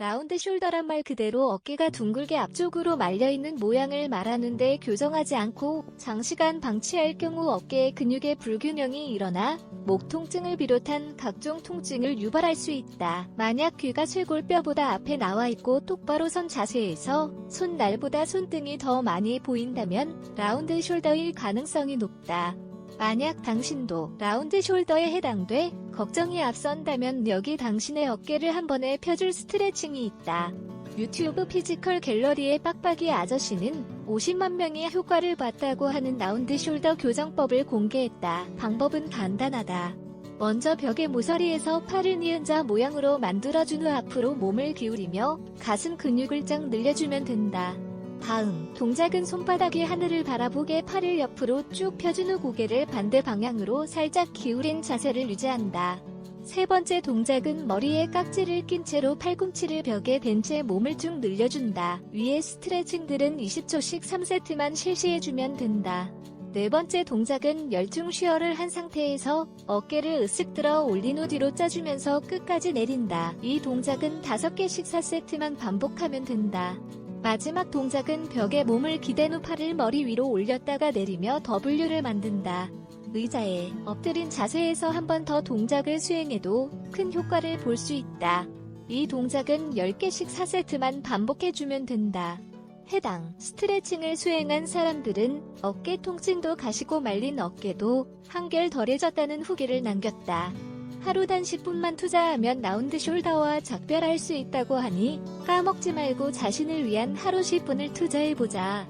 라운드 숄더란 말 그대로 어깨가 둥글게 앞쪽으로 말려있는 모양을 말하는데 교정하지 않고 장시간 방치할 경우 어깨의 근육의 불균형이 일어나 목 통증을 비롯한 각종 통증을 유발할 수 있다. 만약 귀가 쇄골뼈보다 앞에 나와 있고 똑바로 선 자세에서 손날보다 손등이 더 많이 보인다면 라운드 숄더일 가능성이 높다. 만약 당신도 라운드 숄더에 해당돼 걱정이 앞선다면 여기 당신의 어깨를 한 번에 펴줄 스트레칭이 있다. 유튜브 피지컬 갤러리의 빡빡이 아저씨는 50만 명이 효과를 봤다고 하는 라운드 숄더 교정법을 공개했다. 방법은 간단하다. 먼저 벽의 모서리에서 팔을 니은 자 모양으로 만들어준 후 앞으로 몸을 기울이며 가슴 근육을 쫙 늘려주면 된다. 다음, 동작은 손바닥이 하늘을 바라보게 팔을 옆으로 쭉 펴준 후 고개를 반대 방향으로 살짝 기울인 자세를 유지한다. 세 번째 동작은 머리에 깍지를 낀 채로 팔꿈치를 벽에 댄 채 몸을 쭉 늘려준다. 위에 스트레칭들은 20초씩 3세트만 실시해주면 된다. 네 번째 동작은 열중 쉬어를 한 상태에서 어깨를 으쓱 들어 올린 후 뒤로 짜주면서 끝까지 내린다. 이 동작은 5개씩 4세트만 반복하면 된다. 마지막 동작은 벽에 몸을 기댄 후 팔을 머리 위로 올렸다가 내리며 W를 만든다. 의자에 엎드린 자세에서 한 번 더 동작을 수행해도 큰 효과를 볼 수 있다. 이 동작은 10개씩 4세트만 반복해주면 된다. 해당 스트레칭을 수행한 사람들은 어깨 통증도 가시고 말린 어깨도 한결 덜해졌다는 후기를 남겼다. 하루 단 10분만 투자하면 라운드 숄더와 작별할 수 있다고 하니 까먹지 말고 자신을 위한 하루 10분을 투자해보자.